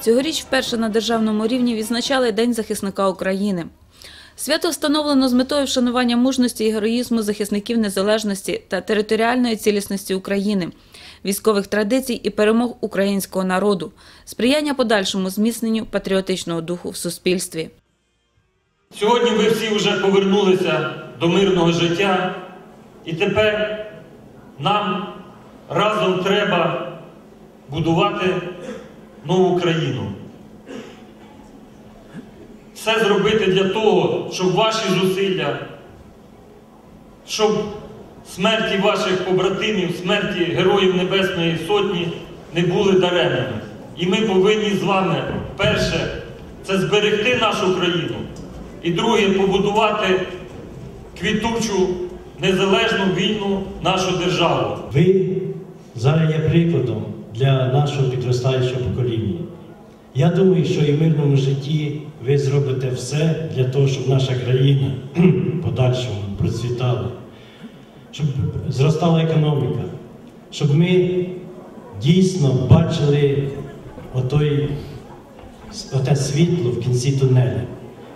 Цьогоріч вперше на державному рівні відзначали День захисника України. Свято встановлено з метою вшанування мужності і героїзму захисників незалежності та територіальної цілісності України, військових традицій і перемог українського народу, сприяння подальшому зміцненню патріотичного духу в суспільстві. Сьогодні ви всі вже повернулися до мирного життя, і тепер нам разом треба будувати нову країну. Все зробити для того, щоб ваші зусилля, щоб смерті ваших побратимів, смерті Героїв Небесної Сотні не були даремними. І ми повинні з вами перше це зберегти нашу країну, і друге побудувати квітучу незалежну вільну нашу державу. Ви зараз є прикладом для нашого підростаючого покоління. Я думаю, що і в мирному житті ви зробите все для того, щоб наша країна подальшому процвітала, щоб зростала економіка, щоб ми дійсно бачили отой, оте світло в кінці тунелю,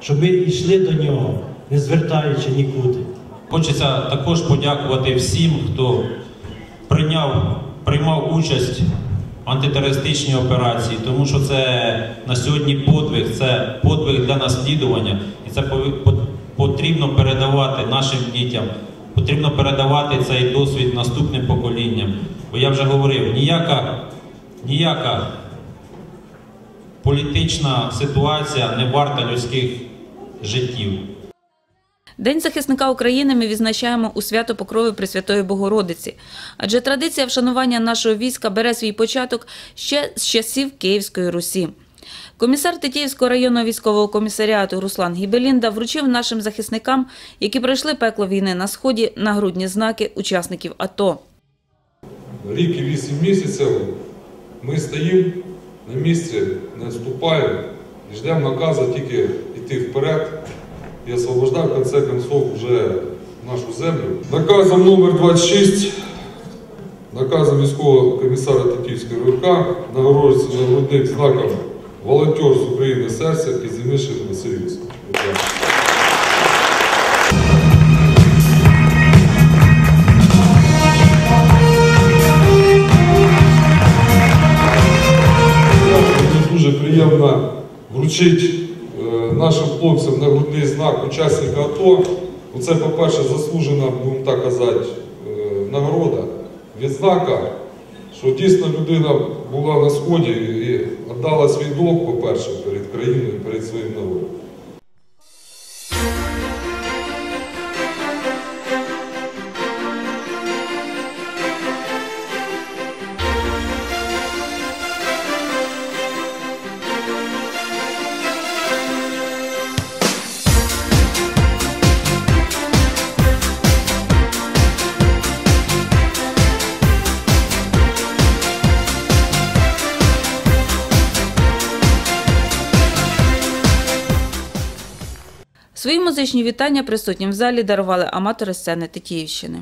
щоб ми йшли до нього, не звертаючи нікуди. Хочеться також подякувати всім, хто прийняв, приймав участь в антитерористичній операції, тому що це на сьогодні подвиг, це подвиг для наслідування, і це потрібно передавати нашим дітям, потрібно передавати цей досвід наступним поколінням. Бо я вже говорив, ніяка, ніяка політична ситуація не варта людських життів. День захисника України ми відзначаємо у свято Покрови Пресвятої Богородиці, адже традиція вшанування нашого війська бере свій початок ще з часів Київської Русі. Комісар Тетіївського районного військового комісаріату Руслан Гібелінда вручив нашим захисникам, які пройшли пекло війни на сході, нагрудні знаки учасників АТО. рік і вісім місяців ми стоїмо на місці, не відступаємо і ждемо наказу тільки йти вперед і освобождати в конце концов вже нашу землю. Наказом номер 26 наказом військового комісара Тетівської РВК нагороджується нагрудним знаком волонтер з України серця і Земішин Васильівський. Дуже приємно вручити е, нашим хлопцям нагрудний знак учасника АТО. Оце, Це, по-перше, заслужена, будемо так казати, е, нагорода, відзнака, що дійсно людина була на сході і віддала свій долг, по-перше, перед країною, перед своїм народом. Свої музичні вітання присутнім в залі дарували аматори сцени Тетіївщини.